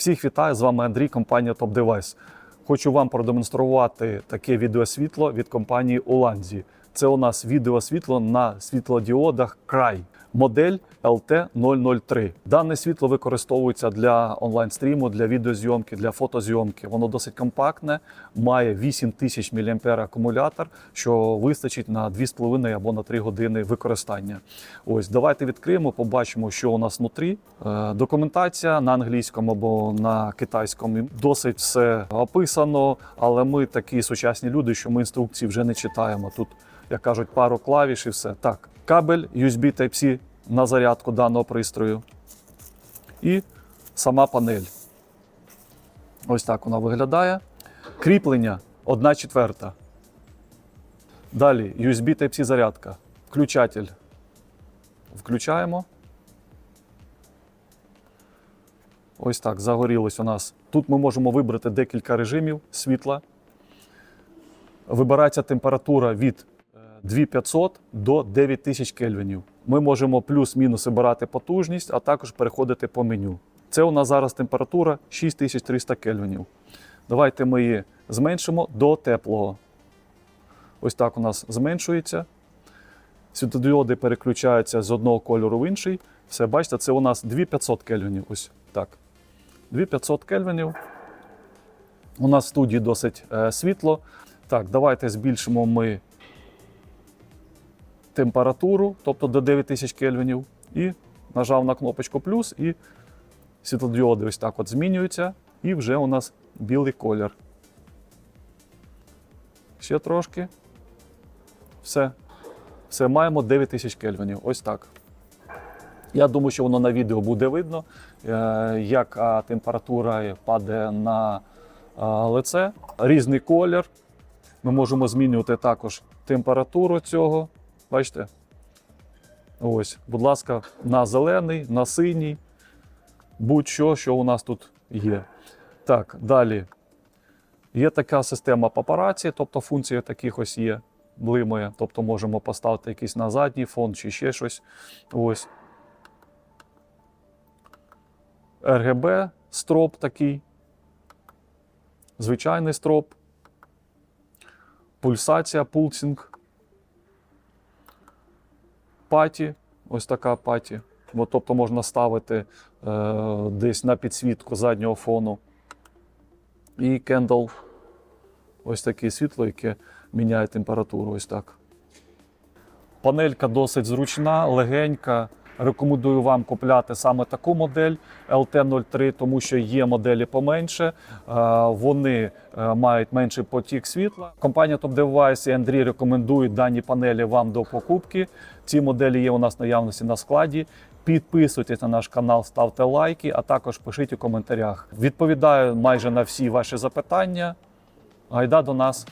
Всіх вітаю, з вами Андрій, компанія Top Device. Хочу вам продемонструвати таке відеосвітло від компанії Уланзі. Це у нас відеосвітло на світлодіодах край. Модель LT003. Дане світло використовується для онлайн-стріму, для відеозйомки, для фотозйомки. Воно досить компактне, має 8000 мА акумулятор, що вистачить на 2,5 або на 3 години використання. Ось, давайте відкриємо, побачимо, що у нас внутрі. Е, Документація на англійському або на китайському. Досить все описано, але ми такі сучасні люди, що ми інструкції вже не читаємо. Тут, як кажуть, пару клавіш і все. Так, кабель USB Type-C на зарядку даного пристрою. І сама панель. Ось так вона виглядає. Кріплення 1 четверта. Далі USB Type-C зарядка. Включатель. Включаємо. Ось так, загорілось у нас. Тут ми можемо вибрати декілька режимів світла. Вибирається температура від 2500 до 9000 кельвінів. Ми можемо плюс-мінус вибирати потужність, а також переходити по меню. Це у нас зараз температура 6300 кельвінів. Давайте ми її зменшимо до теплого. Ось так у нас зменшується. Світодіоди переключаються з одного кольору в інший. Все, бачите, це у нас 2500 кельвінів. Ось так. 2500 кельвінів. У нас в студії досить е, світло. Так, давайте збільшимо ми температуру, тобто до 9000 кельвінів. І нажав на кнопочку плюс, і світлодіоди ось так от змінюються. І вже у нас білий колір. Ще трошки. Все. Все, маємо 9000 кельвінів. Ось так. Я думаю, що воно на відео буде видно, е, як температура падає на лице. Різний колір. Ми можемо змінювати також температуру цього. Бачите? Ось, будь ласка, на зелений, на синій, будь-що, що у нас тут є. Так, далі. Є така система папараці, тобто функція таких ось є, блимає. Тобто можемо поставити якийсь на задній фон чи ще щось. Ось. RGB строп такий. Звичайний строп. Пульсація, пулсинг. Паті. Ось така паті. От, тобто можна ставити е, десь на підсвітку заднього фону. І кендл. Ось таке світло, яке міняє температуру. Ось так. Панелька досить зручна, легенька. Рекомендую вам купляти саме таку модель LT03, тому що є моделі поменше. Е, Вони е, мають менший потік світла. Компанія Top Device і Андрій рекомендують дані панелі вам до покупки. Ці моделі є у нас наявності на складі. Підписуйтесь на наш канал, ставте лайки, а також пишіть у коментарях. Відповідаю майже на всі ваші запитання. Гайда до нас.